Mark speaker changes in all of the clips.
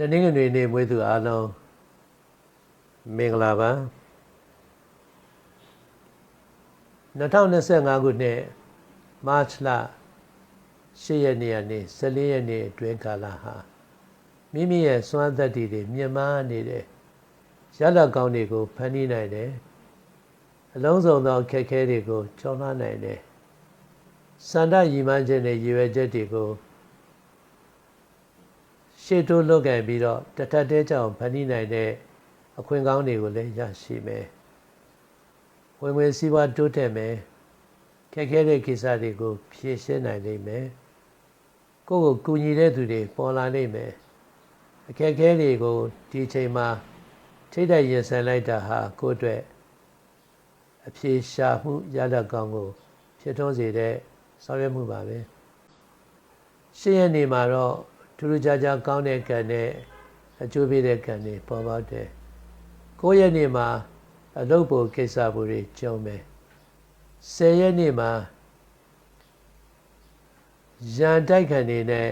Speaker 1: တနင်္ဂနွေနေ့မွေးသူအားလုံးမင်္ဂလာပါ2025ခုနှစ်မတ်လ10ရက်နေ့ကနေ14ရက်နေ့အတွင်းကာလဟာမိမိရဲ့စွမ်းသက်တည်တွေမြင့်မားနေတဲ့ရလကောင်းတွေကိုဖန်တီးနိုင်တယ်အလုံးစုံသောခက်ခဲတွေကိုကျော်လွှားနိုင်တယ်စန္ဒရည်မှန်းခြင်းနဲ့ရည်ရွယ်ချက်တွေကို ရှေ့တိုးလွတ်ကန်ပြီးတော့တထက်တဲကြောင်ဖန်တီးနိုင်တဲ့အခွင့်ကောင်းတွေကိုလည်းရရှိမယ်ဝင်ဝင်စည်းဝါးတိုးတက်မယ်ခက်ခဲတဲ့ကိစ္စတွေကိုဖြေရှင်းနိုင်လိမ့်မယ်ကိုယ့်ကိုကူညီတဲ့သူတွေပေါ်လာလိမ့်မယ်အခက်ခဲတွေကိုဒီချိန်မှာထိတ်တဲ့ရင်ဆိုင်လိုက်တာဟာကိုယ့်အတွက်အဖြေရှာမှုရတဲ့ကောင်းကိုဖြစ်ထွန်းစေတဲ့ဆောင်ရွက်မှုပါပဲရှင်းရနေမှာတော့ ထူးထူးခြားခြားကောင်းတဲ့ကံနဲ့အကျိုးပေးတဲ့ကံတွေပေါ်ပေါက်တယ်ကိုယ့်ရဲ့နေမှာအလုပ်ဖို့ကိစ္စဖို့တွေကြုံမယ်ဆယ်ရက်နေ့မှာရန်တိုက်ခံနေနဲ့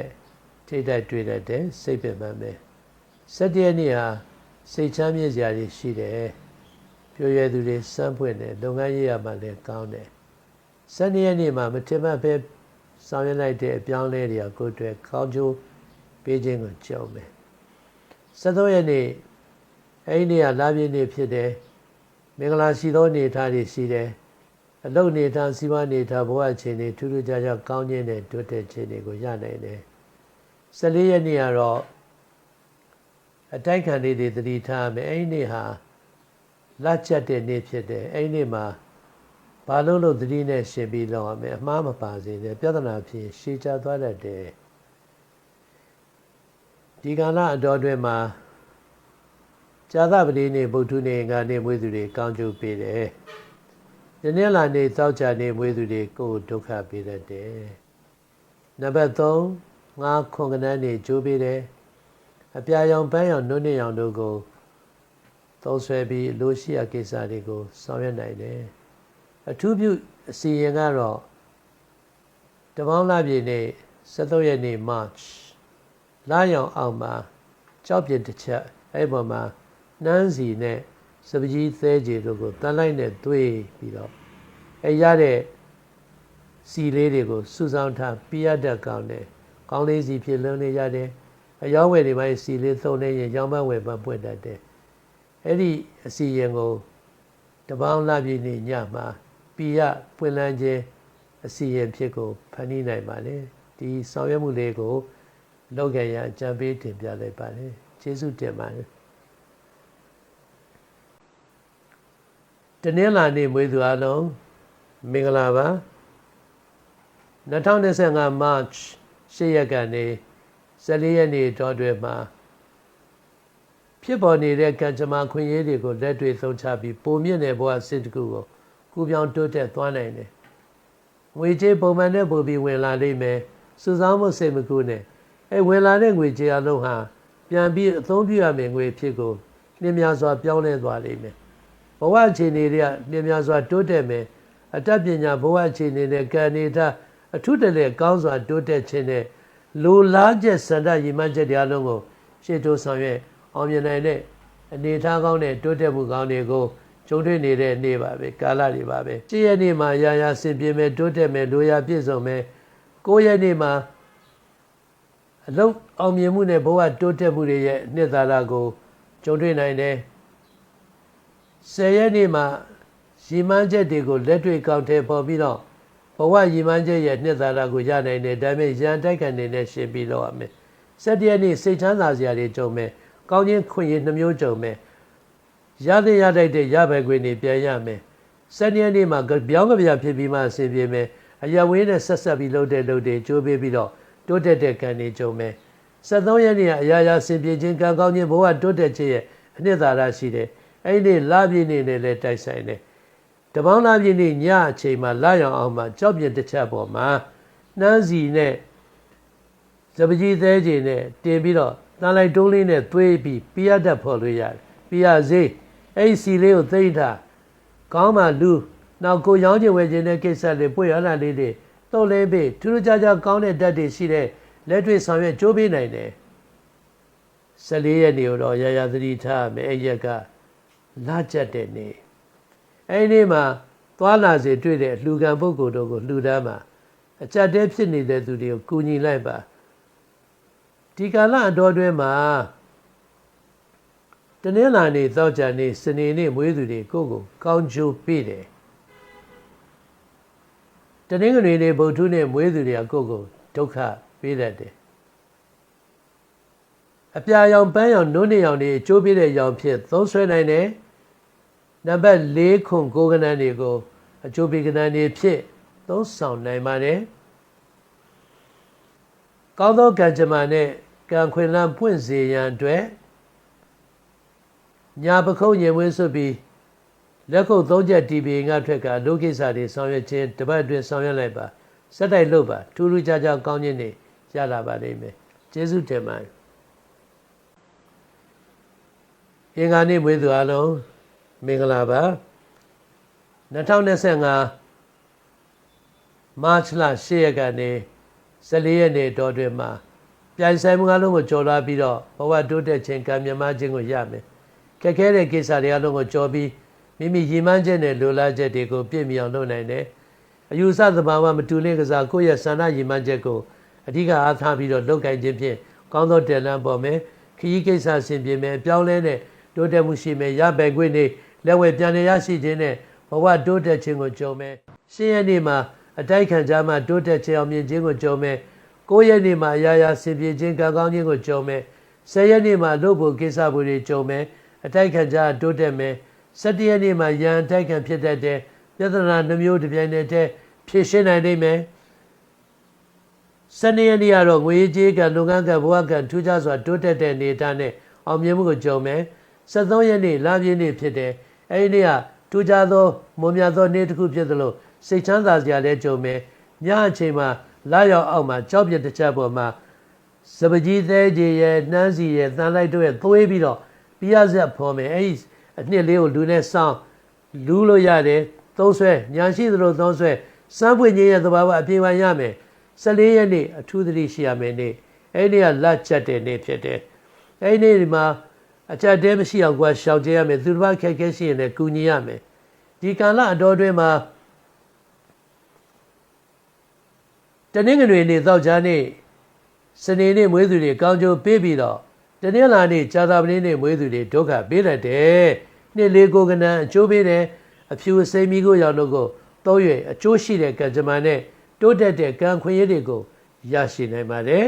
Speaker 1: ထိတ်တိုက်တွေ့တတ်တယ်စိတ်ပင်ပန်းပဲ၁၇ရက်နေ့ဟာစိတ်ချမ်းမြေ့စရာတွေရှိတယ်ပြည့်ရသူတွေစမ်းဖွင့်တယ်လုပ်ငန်းရေးရမှလည်းကောင်းတယ်၁၂ရက်နေ့မှာမထင်မှတ်ပဲဆောင်ရွက်လိုက်တဲ့အပြောင်းလဲတွေကကိုယ့်အတွက်ကောင်းကျိုး ပေးခြင်းကိုကြုံမယ်73ရက်နေ့အဲ့ဒီနေ့ကလာပြည့်နေ့ဖြစ်တယ်မင်္ဂလာရှိသောနေထားတွေရှိတယ်အလုတ်နေထားစီးပွားနေထားဘဝအခြေအနေထူးထူးခြားခြားကောင်းခြင်းနဲ့တိုးတက်ခြင်းတွေကိုရနိုင်တယ်14ရက်နေ့ကတော့အတိုက်ခံလေးတွေတတိထားမယ်အဲ့ဒီနေ့ဟာလက်ချက်တဲ့နေ့ဖြစ်တယ်အဲ့ဒီနေ့မှာဘာလို့လို့တတိနဲ့ရှင်ပြီးလောက်ရမယ်အမှားမပါစေနဲ့ပြဿနာဖြစ်ရှည်ချသွားတတ်တယ် ဒီကာလအတော်အတွင်းမှာဇာသပတိနေ့ဗုဒ္ဓနေ့ကနေမွေးသူတွေကောင်းကျိုးပေးတယ်။ဒီနေ့လာနေသောကြနေမွေးသူတွေကိုဒုက္ခပေးတတ်တယ်။နံပါတ်3ငါခွန်ကနန်းနေကျိုးပေးတယ်။အပြာရောင်ပန်းရောင်နှုတ်နေရောင်တို့ကိုသုံးဆွဲပြီးလိုရှိရကိစ္စတွေကိုဆောင်ရွက်နိုင်တယ်။အထူးပြုအစီရင်ကတော့တပေါင်းလပြည့်နေ့73ရက်နေ့ March လာရောင်အောင်မှာကြောက်ပြစ်တစ်ချက်အဲ့ပေါ်မှာနှမ်းစီနဲ့စပကြီးသဲကြီးတို့ကိုတန်လိုက်နဲ့တွေးပြီးတော့အဲရတဲ့စီလေးတွေကိုစုဆောင်ထားပြရတတ်ကောင်းတယ်ကောင်းလေးစီဖြစ်လုံးနေရတယ်အယောင်းဝယ်တွေပိုင်းစီလေးသုံးနေရင်ရောင်းမဝယ်မပွင့်တတ်တယ်အဲ့ဒီအစီရင်ကိုတပေါင်းလာပြည့်နေ့ညမှာပြရပွင့်လန်းခြင်းအစီရင်ဖြစ်ကိုဖန်တီးနိုင်ပါလေဒီဆောင်ရွက်မှုလေးကို လောက်ခဲ့ရအကြံပေးတင်ပြလိုက်ပါတယ်ကျေးဇူးတင်ပါတယ်တနင်္လာနေ့မွေးသူအလုံးမင်္ဂလာပါ2025 March 10ရက်ကနေ14ရက်နေ့တောတွင်မှာဖြစ်ပေါ်နေတဲ့ကံကြမ္မာခွင့်ရေးတွေကိုလက်တွေ့သုံးချပြီးပုံမြင့်တဲ့ဘဝစစ်တကူကိုကူပြောင်းတိုးတက်သွားနိုင်တယ်ငွေကြေးပုံမှန်နဲ့ပို့ပြီးဝင်လာလိမ့်မယ်စုဆောင်းမှုစိတ်မကူနဲ့ အဲဝင်လာတဲ့ငွေကြေးအလုံးဟာပြန်ပြီးအသုံးပြုရမယ့်ငွေဖြစ်ကိုနှင်းများစွာပြောင်းလဲသွားလိမ့်မယ်ဘဝအခြေအနေတွေကနှင်းများစွာတိုးတက်မယ်အတတ်ပညာဘဝအခြေအနေနဲ့ကံနေတာအထုတလဲကောင်းစွာတိုးတက်ခြင်းနဲ့လိုလားချက်စန္ဒရည်မှန်းချက်တွေအလုံးကိုရှေ့တိုးဆောင်ရွက်အောင်မြင်နိုင်တဲ့အနေထားကောင်းတဲ့တိုးတက်မှုကောင်းတွေကိုကျုံတွေ့နေတဲ့နေ့ပါပဲကာလတွေပါပဲရှေ့ရက်နေ့မှာရာရာဆင်ပြေမယ်တိုးတက်မယ်လိုရာပြည့်စုံမယ်ကိုယ့်ရက်နေ့မှာ အလုံးအောင်မြင်မှုနဲ့ဘဝတိုးတက်မှုတွေရဲ့နှစ်သာရကိုကြုံတွေ့နိုင်တယ်။ဆယ်ရက်နေ့မှာရည်မှန်းချက်တွေကိုလက်တွေ့ကောက်ထဲပေါ်ပြီးတော့ဘဝရည်မှန်းချက်ရဲ့နှစ်သာရကိုရနိုင်တယ်ဒါပေမဲ့ရန်တိုက်ခံနေနဲ့ရှင်းပြီးတော့ရမယ်။ဆက်တရက်နေ့စိတ်ချမ်းသာစရာတွေကြုံမယ်။ကောင်းခြင်းခွင့်ရနှမျိုးကြုံမယ်။ရတဲ့ရတတ်တဲ့ရဘယ်ခွင့်တွေပြန်ရမယ်။ဆက်တရက်နေ့မှာပြောင်းကြပြဖြစ်ပြီးမှအဆင်ပြေမယ်။အရဝေးနဲ့ဆက်ဆက်ပြီးလုပ်တဲ့လုပ်တွေကြိုးပေးပြီးတော့ တိုးတက်တဲ့ကံတွေကြုံမယ်73ရက်နေ့ကအရာရာဆင်ပြေခြင်းကံကောင်းခြင်းဘဝတိုးတက်ခြင်းရဲ့အနှစ်သာရရှိတယ်အဲ့ဒီလပြည့်နေ့နဲ့လည်းတိုက်ဆိုင်တယ်တပေါင်းလပြည့်နေ့ညအချိန်မှာလာရောင်အောင်မှာကြောက်ပြတစ်ချက်ပေါ်မှာနှမ်းစီနဲ့ဇပကြီးသေးခြင်းနဲ့တင်ပြီးတော့တန်လိုက်တုံးလေးနဲ့သွေးပြီးပြရတတ်ဖော်လို့ရတယ်ပြရစေးအဲ့ဒီစီလေးကိုသိမ့်ထားကောင်းမှလူနောက်ကိုရောင်းချင်ဝယ်ခြင်းတဲ့ကိစ္စတွေပွေရလာလေးတွေ တုံးလေးပေးထူးထူးခြားခြားကောင်းတဲ့ဓာတ်တွေရှိတဲ့လက်တွေ့ဆောင်ရွက်ကြိုးပေးနိုင်တယ်14ရက်နေ့ကိုတော့ရာရာသတိထားရမယ်အဲ့ရက်ကလာကြက်တဲ့နေ့အဲ့ဒီနေ့မှာသွားလာစေတွေ့တဲ့လူကံပုဂ္ဂိုလ်တို့ကိုလှူဒန်းမှာအကြက်တဲဖြစ်နေတဲ့သူတွေကိုကူညီလိုက်ပါဒီကာလအတော်တွင်မှာတနင်္လာနေ့သောကြာနေ့စနေနေ့မွေးသူတွေကိုယ့်ကိုကောင်းကျိုးပေးတယ် တနင်္ဂနွေနေ့ဗုဒ္ဓနေ့မွေးသူတွေကကိုယ့်ကိုဒုက္ခပေးတတ်တယ်အပြာရောင်ပန်းရောင်နုံးနေရောင်တွေအကျိုးပေးတဲ့ရောင်ဖြစ်သုံးဆွဲနိုင်တယ်နံပါတ်၄ခွန်ကိုကနန်းတွေကိုအကျိုးပေးကနန်းတွေဖြစ်သုံးဆောင်နိုင်ပါတယ်ကောင်းသောကံကြမ္မာနဲ့ကံခွင်လန်းပွင့်စေရန်အတွက်ညာပခုံးရင်ဝင်းစွပ်ပြီး လက်ခုပ်သုံးချက်တီပင်ကထွက်ကလူကိစ္စတွေဆောင်ရွက်ခြင်းတပတ်အတွင်းဆောင်ရွက်လိုက်ပါစက်တိုက်လုပ်ပါထူးထူးခြားခြားကောင်းခြင်းတွေရလာပါလိမ့်မယ်ကျေးဇူးတင်ပါတယ်အင်္ဂါနေ့မွေးသူအလုံးမင်္ဂလာပါ2025မတ်လ10ရက်ကနေ14ရက်နေ့တော်တွင်မှာပြိုင်ဆိုင်မှုအလုံးကိုကြော်လာပြီးတော့ဘဝတိုးတက်ခြင်းကံမြမခြင်းကိုရမယ်ခက်ခဲတဲ့ကိစ္စတွေအလုံးကိုကြော်ပြီး မိမိရည်မှန်းချက်နဲ့လိုလားချက်တွေကိုပြည့်မြောင်လုပ်နိုင်တယ်အယူဆသဘာဝမတူတဲ့ကစားကိုယ့်ရဲ့ဆန္ဒရည်မှန်းချက်ကိုအဓိကအားထားပြီးတော့လုပ်ကိုင်ခြင်းဖြင့်ကောင်းသောတယ်လန့်ပေါ်မယ်ခရီးကိစ္စဆင်ပြေမယ်ပြောင်းလဲတဲ့တိုးတက်မှုရှိမယ်ရပယ်ခွင့်နေလက်ဝဲပြန်လည်ရရှိခြင်းနဲ့ဘဝတိုးတက်ခြင်းကိုကြုံမယ်ရှင်းရနေ့မှာအတိုက်ခံကြမှာတိုးတက်ခြင်းအောင်မြင်ခြင်းကိုကြုံမယ်ကိုယ့်ရဲ့နေ့မှာအရာရာဆင်ပြေခြင်းကံကောင်းခြင်းကိုကြုံမယ်ဆယ်ရက်နေ့မှာလုပ်ဖို့ကိစ္စဖို့တွေကြုံမယ်အတိုက်ခံကြတိုးတက်မယ် ၁၇ရက်နေ့မှာရန်အတိုက်ခံဖြစ်တတ်တဲ့ပြဿနာနှမျိုးတစ်ပြိုင်တည်းဖြေရှင်းနိုင်နိုင်မယ်စနေရက်နေ့ကတော့ငွေကြေးကလုပ်ငန်းကဘဝကထူးခြားစွာတိုးတက်တဲ့နေတာနဲ့အောင်မြင်မှုကိုကြုံမယ်73ရက်နေ့လပြည့်နေ့ဖြစ်တယ်အဲဒီနေ့ကထူးခြားသောမွန်မြတ်သောနေ့တစ်ခုဖြစ်သလိုစိတ်ချမ်းသာစရာလည်းကြုံမယ်ညအချိန်မှာလာရောက်အောက်မှာကြောက်ပြတစ်ချက်ပေါ်မှာစပကြီးသေးကြီးရဲ့နှမ်းစီရဲ့တန်လိုက်တို့ရဲ့သွေးပြီးတော့ပြရဆက်ဖော်မယ်အဲဒီ အနှစ်လေးကိုလူနဲ့စောင်းလူလို့ရတယ်သုံးဆွဲညာရှိသလိုသုံးဆွဲစမ်းပွင့်ခြင်းရဲ့သဘာဝအပြည့်အဝရမယ်14ရက်နေ့အထူးသတိရှိရမယ်နေ့အဲ့ဒီကလက်ချက်တဲ့နေ့ဖြစ်တယ်အဲ့ဒီနေ့မှာအကြက်တဲမရှိအောင်ကွာရှောင်ကြရမယ်သူတစ်ပါးခက်ခဲရှိရင်လည်းကူညီရမယ်ဒီကာလအတော်တွင်မှာတနင်္ဂနွေနေ့သောကြာနေ့စနေနေ့မွေးသူတွေကောင်းကျိုးပေးပြီးတော့ တနင်္လာနေ့ကြာသပတေးနေ့မွေးသူတွေဒုက္ခပေးတတ်တယ်နှစ်လေးကိုကနန်အကျိုးပေးတယ်အဖြူစိမ်မီကိုရောက်လို့ကိုသုံးရွယ်အကျိုးရှိတဲ့ကံကြမ္မာနဲ့တိုးတက်တဲ့ကံခွင့်ရည်တွေကိုရရှိနိုင်ပါတယ်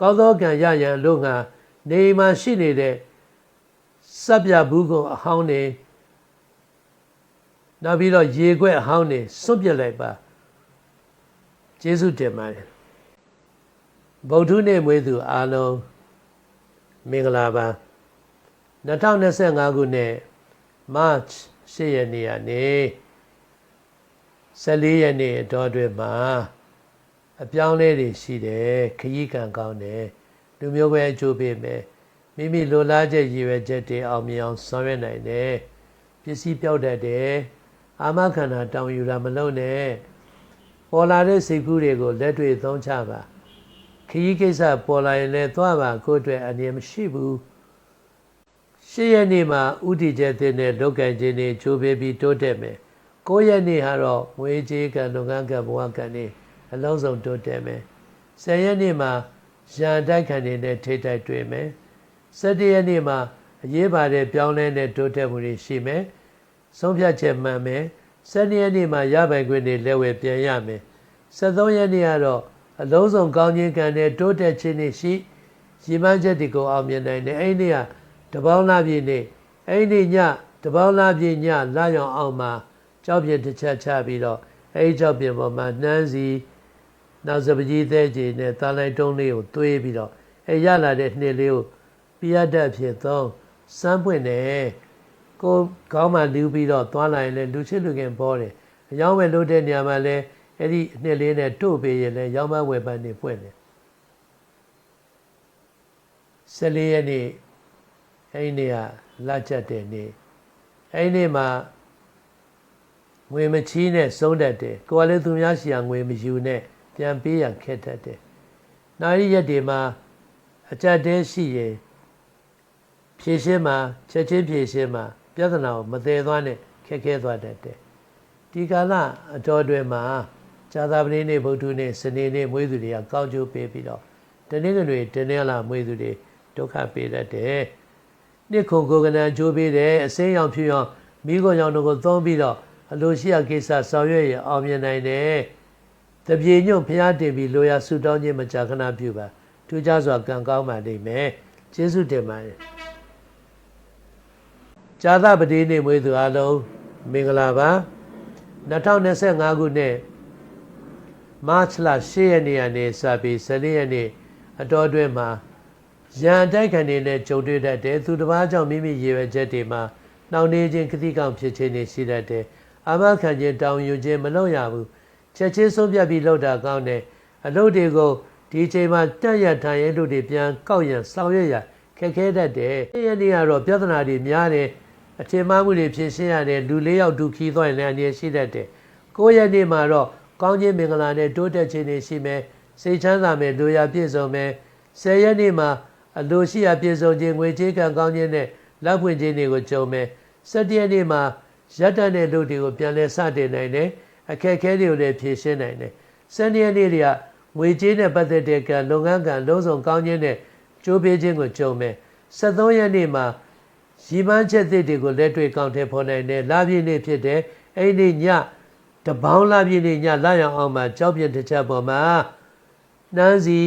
Speaker 1: ကောင်းသောကံရရန်လို့ငါနေမှာရှိနေတဲ့စပ်ပြဘူးကုံအဟောင်းနေနောက်ပြီးတော့ရေခွက်အဟောင်းနေစွန့်ပစ်လိုက်ပါကျေးဇူးတင်ပါတယ်ဗုဒ္ဓနေ့မွေးသူအားလုံး မင်္ဂလာပါ2025ခုနှစ် March 10ရက်နေ့ကနေ14ရက်နေ့အတော်အတွင်းမှာအပြောင်းလဲတွေရှိတယ်ခရီးကံကောင်းတယ်လူမျိုးပဲအကျိုးပေးမယ်မိမိလိုလားချက်ရည်ရွယ်ချက်တွေအောင်မြင်အောင်ဆောင်ရွက်နိုင်တယ်ပစ္စည်းပြောက်တတ်တယ်အာမခန္ဓာတောင်းယူတာမလုပ်နဲ့ပေါ်လာတဲ့စိတ်ကူးတွေကိုလက်တွေ့သုံးချပါ ခရီးကိစ္စပေါ်လာရင်လည်းသွားပါကိုယ့်အတွက်အနေမရှိဘူးရှစ်ရက်နေ့မှာဥတီချက်တဲ့နဲ့လောက်ကင်ခြင်းတွေချိုးပေးပြီးတိုးတက်မယ်ကိုယ့်ရက်နေ့ဟာတော့ငွေကြေးကံလုပ်ငန်းကံဘဝကံတွေအလုံးစုံတိုးတက်မယ်ဆယ်ရက်နေ့မှာရန်တိုက်ခံနေတဲ့ထိတိုက်တွေ့မယ်17ရက်နေ့မှာအရေးပါတဲ့ပြောင်းလဲတဲ့တိုးတက်မှုတွေရှိမယ်ဆုံးဖြတ်ချက်မှန်မယ်12ရက်နေ့မှာရပိုင်ခွင့်တွေလက်ဝဲပြန်ရမယ်73ရက်နေ့ကတော့ အလုံးစုံကောင်းခြင်းကံနဲ့တိုးတက်ခြင်းတွေရှိရည်မှန်းချက်တွေကိုအောင်မြင်နိုင်တယ်အဲ့ဒီနေ့ကတပေါင်းလားပြည့်နေ့အဲ့ဒီညတပေါင်းလားပြည့်ညလာရောင်အောင်မှာကြောက်ပြတစ်ချက်ချပြီးတော့အဲ့ဒီကြောက်ပြပေါ်မှာနှမ်းစီနောက်စပကြီးသေးကြီးနဲ့တာလိုက်တုံးလေးကိုသွေးပြီးတော့အဲရလာတဲ့နှစ်လေးကိုပြရတတ်ဖြစ်သောစမ်းပွင့်တယ်ကိုခေါင်းမှလူပြီးတော့သွားလာရင်လည်းလူချစ်လူခင်ပေါ်တယ်အယောင်းဝယ်လို့တဲ့နေရာမှာလည်း အဲ့ဒီနှစ်လေးနဲ့တို့ပေးရင်လည်းရောင်းမဝယ်ပန်းနေပွင့်တယ်14ရက်နေ့အဲ့ဒီနေ့ကလာချက်တဲ့နေ့အဲ့ဒီနေ့မှာငွေမချီးနဲ့စုံးတတ်တယ်ကိုယ်ကလည်းသူများရှိရာငွေမယူနဲ့ပြန်ပေးရခက်တတ်တယ်။နာရီရက်တွေမှာအကြက်တဲရှိရင်ဖြည့်ရှင်းမှာချက်ချင်းဖြည့်ရှင်းမှာပြဿနာကိုမသေးသွားနဲ့ခက်ခဲသွားတတ်တယ်ဒီကာလအတော်တွင်မှာ ဇာတာပတိနေ့ဗုဒ္ဓနေ့စနေနေ့မွေးသူတွေကကောင်းကျိုးပေးပြီးတော့တနင်္ဂနွေတနင်္လာမွေးသူတွေဒုက္ခပေးတတ်တယ်နှစ်ခုကိုယ်ကနံကြိုးပေးတယ်အစင်းရောင်ဖြူရောင်မိခိုရောင်တို့ကိုသုံးပြီးတော့အလိုရှိရာကိစ္စဆောင်ရွက်ရအောင်မြင်နိုင်တယ်တပြေညွန့်ဖျားတင်ပြီးလိုရာဆူတောင်းခြင်းမကြာခဏပြုပါထူးခြားစွာကံကောင်းပါလိမ့်မယ်ကျေးဇူးတင်ပါတယ်ဇာသပတိနေ့မွေးသူအလုံးမင်္ဂလာပါ2025ခုနှစ် မတ်လ10ရက်နေ့ကနေစပြီး14ရက်နေ့အတော်အတွင်းမှာရန်တိုက်ခံနေနဲ့ကြုံတွေ့တတ်တယ်သူတစ်ပါးကြောင့်မိမိရည်ရွယ်ချက်တွေမှာနှောင့်နှေးခြင်းခတိကောင်ဖြစ်ခြင်းတွေရှိတတ်တယ်အာမခံခြင်းတောင်းယူခြင်းမလုပ်ရဘူးချက်ချင်းဆုံးဖြတ်ပြီးလုပ်တာကောင်းတယ်အလုပ်တွေကိုဒီချိန်မှာတက်ရထိုင်ရဲတို့တွေပြန်ကောက်ရန်ဆောင်ရွက်ရခက်ခဲတတ်တယ်။ဒီနေ့ကတော့ပြဿနာတွေများတယ်အထင်မှားမှုတွေဖြစ်ရှင်းရတယ်လူလေးယောက်ဒုက္ခိသွားရင်လည်းအနေရှိတတ်တယ်။ကိုယ့်ရဲ့နေ့မှာတော့ ကောင်းခြင်းမင်္ဂလာနဲ့တိုးတက်ခြင်းတွေရှိမယ်စိတ်ချမ်းသာမယ်လူရပြည့်စုံမယ်။ဆယ်ရက်နေ့မှာအလိုရှိရာပြည့်စုံခြင်းငွေကြေးကံကောင်းခြင်းနဲ့လက်ဖွင့်ခြင်းတွေကိုကြုံမယ်။၁၇ရက်နေ့မှာရက်တန်တဲ့လူတွေကိုပြန်လဲစတင်နိုင်တယ်။အခက်အခဲတွေကိုလည်းဖြေရှင်းနိုင်တယ်။၁၂ရက်နေ့တွေကငွေကြေးနဲ့ပတ်သက်တဲ့ကံလုပ်ငန်းကံလုံးစုံကောင်းခြင်းနဲ့ကြိုးပေးခြင်းကိုကြုံမယ်73ရက်နေ့မှာရီမန်းချက်သစ်တွေကိုလက်တွေ့ကောင်းထဲဖော်နိုင်တယ်လပြည့်နေ့ဖြစ်တယ်အဲ့ဒီည တပေါင်းလပြည့်နေ့ညလာရောင်အောင်မှာကြောက်ပြတစ်ချက်ပေါ်မှာနန်းစီ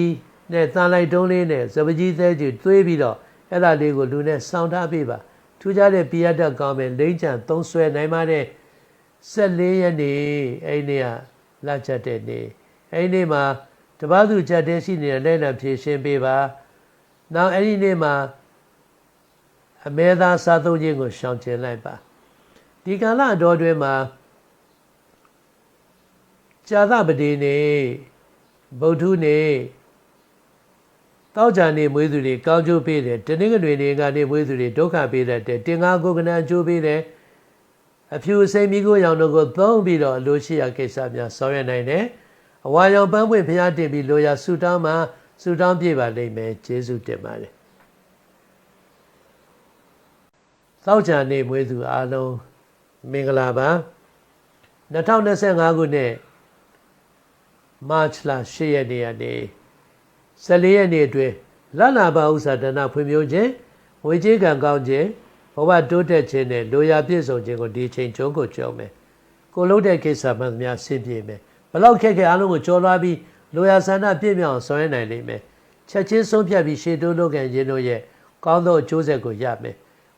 Speaker 1: နဲ့တန်လိုက်တုံးလေးနဲ့စပကြီးသေးကြီးသွေးပြီးတော့အဲ့ဒါလေးကိုလူနဲ့စောင့်ထားပေးပါထူးခြားတဲ့ပြရတတ်ကောင်းမယ်လိမ့်ချံသုံးဆွဲနိုင်ပါတယ်14ရက်နေ့အဲ့ဒီကလက်ချက်တဲ့နေ့အဲ့ဒီနေ့မှာတပားသူချက်တဲရှိနေတဲ့လက်နဲ့ဖြည့်ရှင်းပေးပါနောက်အဲ့ဒီနေ့မှာအမဲသားစားသုံးခြင်းကိုရှောင်ကျဉ်လိုက်ပါဒီကာလအတော်တွင်မှာ ဇာသပတိနေ့ဗုဒ္ဓနေ့တောက်ကြနေမွေးသူတွေကောင်းကျိုးပေးတယ်တနင်္ဂနွေနေ့ကနေမွေးသူတွေဒုက္ခပေးတတ်တယ်တင်္ဂါကိုကနအကျိုးပေးတယ်အဖြူစိမ်မိကိုရောင်တို့ကိုသုံးပြီးတော့အလိုရှိရာကိစ္စများဆောင်ရွက်နိုင်တယ်အဝါရောင်ပန်းပွင့်ဖျားတင်ပြီးလိုရာဆူတောင်းမှာဆူတောင်းပြပါလိမ့်မယ်ကျေးဇူးတင်ပါတယ်သောကြနေမွေးသူအားလုံးမင်္ဂလာပါ2025ခုနှစ် မတ်လ10ရက်နေ့ကနေ14ရက်နေ့အတွင်းလလဘာဥစ္စာဒနာဖွံ့ဖြိုးခြင်းဝေကြီးကံကောင်းခြင်းဘဝတိုးတက်ခြင်းနဲ့လိုရာပြည့်စုံခြင်းကိုဒီချိန်ကျုံးကိုကြုံမယ်ကိုလုံးတဲ့ကိစ္စမှန်သမျှဆင်ပြေမယ်ဘလောက်ခက်ခဲအားလုံးကိုကြော်လွှားပြီးလိုရာဆန္ဒပြည့်မြောက်ဆောင်ရွက်နိုင်လိမ့်မယ်ချက်ချင်းဆုံးဖြတ်ပြီးရှေ့တိုးလုပ်ကံခြင်းတို့ရဲ့ကောင်းသောအကျိုးဆက်ကိုရမယ်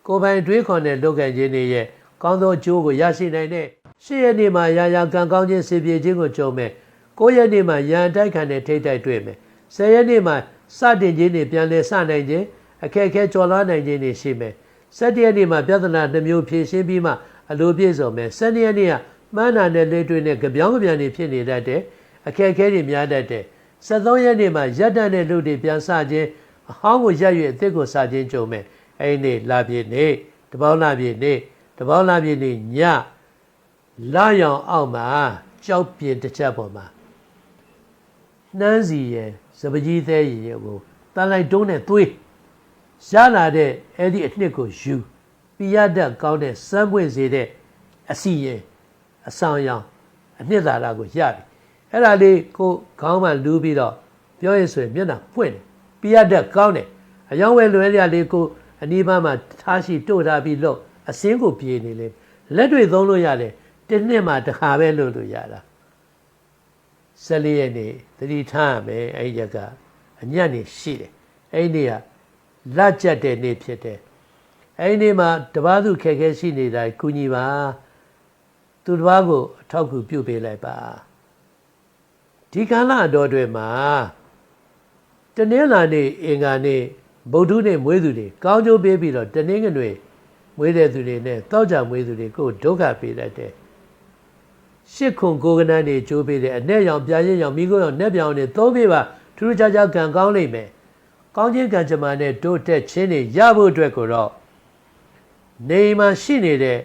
Speaker 1: ကိုယ်ပိုင်တွေးခေါ်တဲ့လုပ်ကံခြင်းတွေရဲ့ကောင်းသောအကျိုးကိုရရှိနိုင်တဲ့ရှေ့ရက်နေ့မှာရာရာကံကောင်းခြင်းစေပြေခြင်းကိုကြုံမယ် ကိုရက်နေ့မှာရန်တိုက်ခံတဲ့ထိတ်တိုက်တွေ့မယ်ဆယ်ရက်နေ့မှာစတင်ခြင်းတွေပြန်လည်စနိုင်ခြင်းအခက်အခဲကျော်လွှားနိုင်ခြင်းတွေရှိမယ်၁၇ရက်နေ့မှာပြဿနာနှမျိုးဖြေရှင်းပြီးမှအလိုပြည့်စုံမယ်၁၂ရက်နေ့ကမှန်းနာတဲ့လက်တွေ့နဲ့ကြပြောင်းကြပြန်တွေဖြစ်နေတတ်တယ်အခက်အခဲတွေများတတ်တယ်73ရက်နေ့မှာရက်တန့်တဲ့လူတွေပြန်စခြင်းအဟောင်းကိုရက်ရွေအစ်စ်ကိုစခြင်းကြုံမယ်အဲ့ဒီနေ့လာပြည့်နေ့တပေါင်းလာပြည့်နေ့တပေါင်းလာပြည့်နေ့ညလာရောင်အောက်မှာကြောက်ပြင်းတစ်ချက်ပေါ်မှာ နှမ်းစီရဲ့စပကြီးသေးရဲ့ကိုတန်လိုက်တုံးနဲ့သွေးရလာတဲ့အဲ့ဒီအနှစ်ကိုယူပြရတတ်ကောင်းတဲ့စမ်းပွင့်စေတဲ့အစီရင်အဆောင်ရောင်အနှစ်သာရကိုရပြီအဲ့ဒါလေးကိုခေါင်းမှလူးပြီးတော့ပြောရဆိုရင်မျက်နှာပွင့်တယ်ပြရတတ်ကောင်းတယ်အယောင်ဝဲလွယ်ရလေးကိုအနီးပန်းမှာထားရှိတို့ထားပြီးလို့အစင်းကိုပြေနေလေလက်တွေသုံးလို့ရတယ်တစ်နှစ်မှတစ်ခါပဲလို့လို့ရတာ ၁၄ရက်နေ့သတိထားရမယ်အဲ့ဒီရက်ကအညံ့နေရှိတယ်အဲ့ဒီနေ့ကလက်ကျက်တဲ့နေ့ဖြစ်တယ်အဲ့ဒီနေ့မှာတပားသူခက်ခဲရှိနေတာကုညီပါသူတစ်ပါးကိုအထောက်အကူပြုပေးလိုက်ပါဒီကာလအတော်တွေမှာတနင်္လာနေ့အင်္ဂါနေ့ဗုဒ္ဓနေ့မွေးသူတွေကောင်းကျိုးပေးပြီးတော့တနင်္ဂနွေမွေးတဲ့သူတွေနဲ့တောက်ကြမွေးသူတွေကိုဒုက္ခပေးတတ်တယ် ရှစ်ခွန်ကိုကနန်းတွေကျိုးပေးတယ်အ내ရောင်ပြာရင်ရောင်မိခိုးရောင်내ပြောင်တွေသုံးပေးပါထူးထူးခြားခြားကံကောင်းလိမ့်မယ်ကောင်းခြင်းကံကြမ္မာနဲ့တိုးတက်ခြင်းတွေရဖို့အတွက်ကိုတော့နေမှာရှိနေတဲ့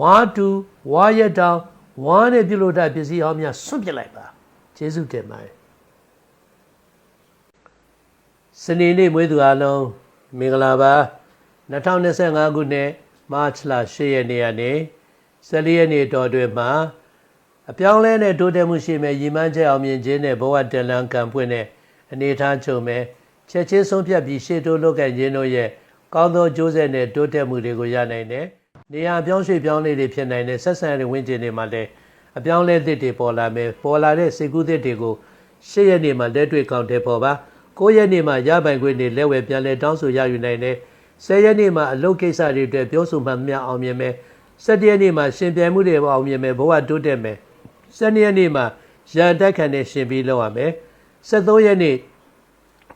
Speaker 1: ဝါတူဝါရတောင်ဝါနဲ့ပြုလို့တဲ့ပစ္စည်းဟောင်းများဆွန့်ပစ်လိုက်ပါကျေးဇူးတင်ပါတယ်စနေနေ့မွေးသူအလုံးမင်္ဂလာပါ2025ခုနှစ်မတ်လ10ရက်နေ့ကနေ14ရက်နေ့တော်တွင်မှာ အပြောင်းလဲနဲ့တိုးတက်မှုရှိမဲ့ရည်မှန်းချက်အောင်မြင်ခြင်းနဲ့ဘဝတလန်ကံပွင့်တဲ့အနေအထားချုပ်မဲ့ချက်ချင်းဆုံးဖြတ်ပြီးရှေ့တိုးလုပ်ကင်ခြင်းတို့ရဲ့ကောင်းသောကြိုးဆက်နဲ့တိုးတက်မှုတွေကိုရနိုင်တယ်။နေရာပြောင်းရွှေ့ပြောင်းလေးတွေဖြစ်နိုင်တဲ့ဆက်ဆံရေးဝင်ကျင်တွေမှာလည်းအပြောင်းလဲသစ်တွေပေါ်လာမယ်ပေါ်လာတဲ့စေကူးသစ်တွေကို၈ရက်နေ့မှာလက်တွေ့ကောင်းတဲ့ပေါ်ပါ၉ရက်နေ့မှာရပိုင်ခွင့်တွေလက်ဝဲပြန်လဲတောင်းဆိုရယူနိုင်တယ်၁၀ရက်နေ့မှာအလုပ်ကိစ္စတွေအတွက်ပြောဆိုမှမျှအောင်မြင်မယ်၁၇ရက်နေ့မှာရှင်ပြိုင်မှုတွေအောင်မြင်မယ်ဘဝတိုးတက်မယ် ၁၂ရက်နေ့မှာရန်တက်ခံနဲ့ရှင်ပြီးလောက်ရမယ်၁၃ရက်နေ့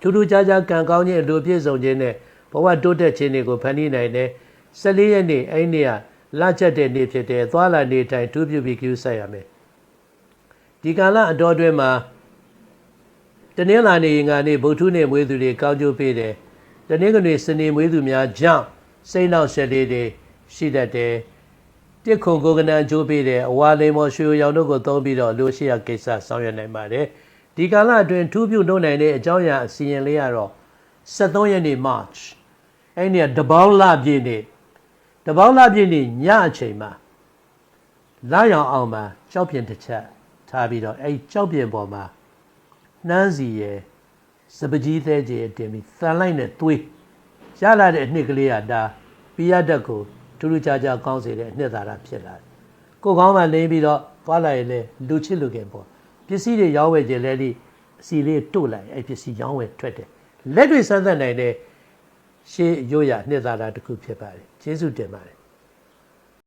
Speaker 1: ထူးထူးခြားခြားကံကောင်းခြင်းအလိုပြည့်စုံခြင်းနဲ့ဘဝတိုးတက်ခြင်းတွေကိုဖန်တီးနိုင်တယ်၁၄ရက်နေ့အဲ့ဒီနေ့ကလချက်တဲ့နေ့ဖြစ်တယ်သွားလာနေတိုင်းထူးပြပြီးကျူးဆက်ရမယ်ဒီကာလအတော်အတွင်းမှာတနင်္လာနေ့ငါနေ့ဗုဒ္ဓနေ့မွေးသူတွေကောင်းကျိုးပေးတယ်တနင်္ဂနွေစနေမွေးသူများကြောင့်စိတ်နှောက်ရှက်လေးတွေရှိတတ်တယ် တစ်ခုကိုကနန်ကျိုးပေးတယ်အဝါလိမ်မော်ရွှေရောင်တို့ကိုသုံးပြီးတော့လူရှိရကိစ္စဆောင်ရွက်နိုင်ပါတယ်ဒီကာလအတွင်းထူးပြုလုပ်နိုင်တဲ့အကြောင်းအရာအစီရင်လေးကတော့73ရက်နေ့ March အဲ့ဒီကတပေါင်းလပြည့်နေ့တပေါင်းလပြည့်နေ့ညအချိန်မှာလာရောင်အောင်မှာကြောက်ပြင်တစ်ချက်ထားပြီးတော့အဲ့ကြောက်ပြင်ပေါ်မှာနှမ်းစီရဲ့စပကြီးသေးကြီးတင်ပြီးသန်လိုက်နဲ့သွေးရလာတဲ့အနှစ်ကလေးကဒါပိယတ်တက်ကို ထူးထူးခြားခြားကောင်းစေတဲ့အနှစ်သာရဖြစ်လာတယ်ကိုကောင်းမှလိမ့်ပြီးတော့သွားလိုက်ရင်လည်းလူချစ်လူခင်ပေါ့ပစ္စည်းတွေရောင်းဝယ်ခြင်းလဲလိအစီလေးတို့လိုက်အဲ့ပစ္စည်းရောင်းဝယ်ထွက်တယ်လက်တွေစမ်းသပ်နိုင်တဲ့ရှေးရိုးရာနှစ်သာရတစ်ခုဖြစ်ပါတယ်ကျေးဇူးတင်ပါတယ်